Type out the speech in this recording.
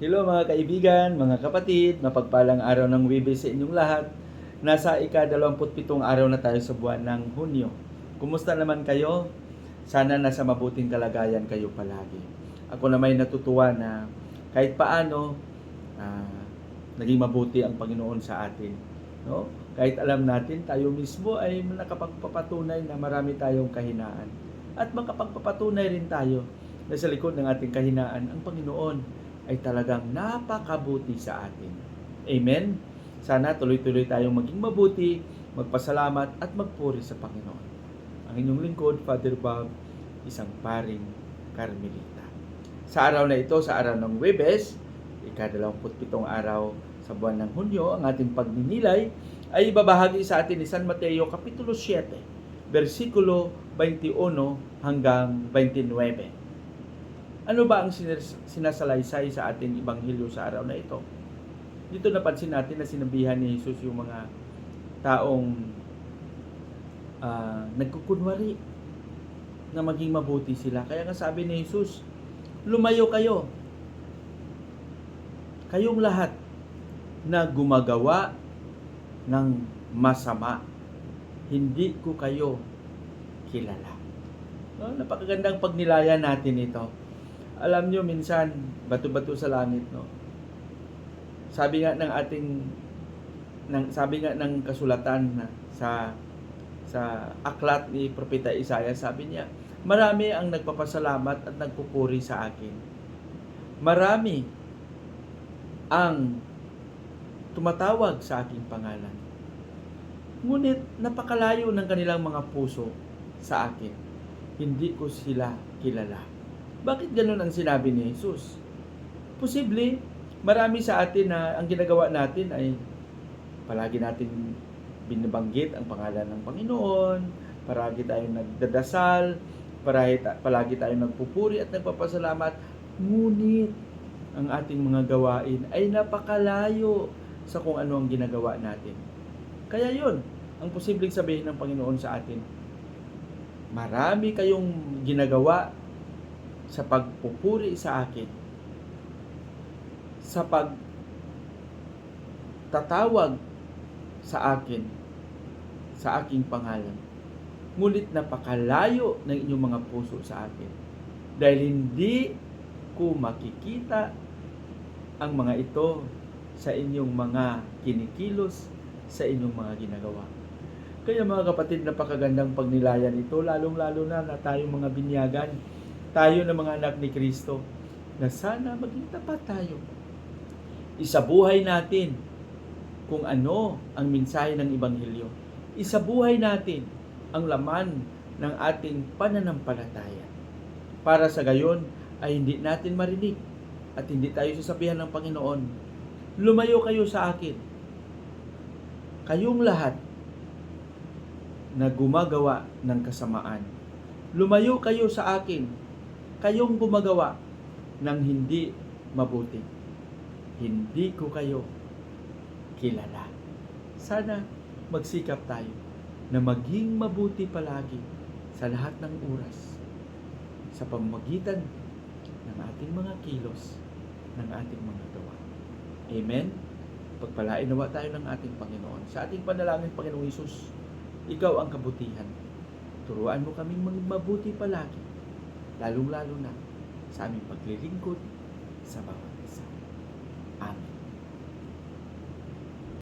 Hello mga kaibigan, mga kapatid, mapagpalang araw ng Webes sa inyong lahat. Nasa ika-27 araw na tayo sa buwan ng Hunyo. Kumusta naman kayo? Sana nasa mabuting kalagayan kayo palagi. Ako na may natutuwa na kahit paano, ah, naging mabuti ang Panginoon sa atin. No? Kahit alam natin, tayo mismo ay nakapagpapatunay na marami tayong kahinaan. At makapagpapatunay rin tayo na sa likod ng ating kahinaan, ang Panginoon ay talagang napakabuti sa atin. Amen? Sana tuloy-tuloy tayong maging mabuti, magpasalamat at magpuri sa Panginoon. Ang inyong lingkod, Father Bob, isang paring Carmelita. Sa araw na ito, sa araw ng Webes, ika-27 araw sa buwan ng Hunyo, ang ating pagninilay ay ibabahagi sa atin ni San Mateo Kapitulo 7, versikulo 21 hanggang 29. Ano ba ang sinas- sinasalaysay sa ating ibanghilyo sa araw na ito? Dito napansin natin na sinabihan ni Jesus yung mga taong ah, nagkukunwari na maging mabuti sila. Kaya nga sabi ni Jesus, lumayo kayo. Kayong lahat na gumagawa ng masama. Hindi ko kayo kilala. No, napakagandang pagnilayan natin ito. Alam nyo, minsan, bato-bato sa langit, no? Sabi nga ng ating, ng, sabi nga ng kasulatan na sa sa aklat ni Propeta Isaiah, sabi niya, marami ang nagpapasalamat at nagpupuri sa akin. Marami ang tumatawag sa aking pangalan. Ngunit napakalayo ng kanilang mga puso sa akin. Hindi ko sila kilala. Bakit ganun ang sinabi ni Jesus? Posible, marami sa atin na ang ginagawa natin ay palagi natin binabanggit ang pangalan ng Panginoon, palagi tayong nagdadasal, palagi, palagi tayong nagpupuri at nagpapasalamat. Ngunit ang ating mga gawain ay napakalayo sa kung ano ang ginagawa natin. Kaya yun, ang posibleng sabihin ng Panginoon sa atin, marami kayong ginagawa sa pagpupuri sa akin, sa pag tatawag sa akin, sa aking pangalan. Ngunit napakalayo ng inyong mga puso sa akin. Dahil hindi ko makikita ang mga ito sa inyong mga kinikilos, sa inyong mga ginagawa. Kaya mga kapatid, napakagandang pagnilayan ito, lalong-lalo na na tayong mga binyagan, tayo na mga anak ni Kristo, na sana maging tapat tayo. Isabuhay natin kung ano ang mensahe ng Ebanghelyo. Isabuhay natin ang laman ng ating pananampalataya. Para sa gayon ay hindi natin marinig at hindi tayo sasabihan ng Panginoon, lumayo kayo sa akin. Kayong lahat na gumagawa ng kasamaan. Lumayo kayo sa akin. Kayong gumagawa ng hindi mabuti. Hindi ko kayo kilala. Sana magsikap tayo na maging mabuti palagi sa lahat ng oras sa pamamagitan ng ating mga kilos, ng ating mga gawa. Amen? Pagpalain nawa tayo ng ating Panginoon. Sa ating panalangin, Panginoong Isus, ikaw ang kabutihan. Turuan mo kaming mabuti palagi, lalong-lalo na sa aming paglilingkod sa bawat isa. Amen.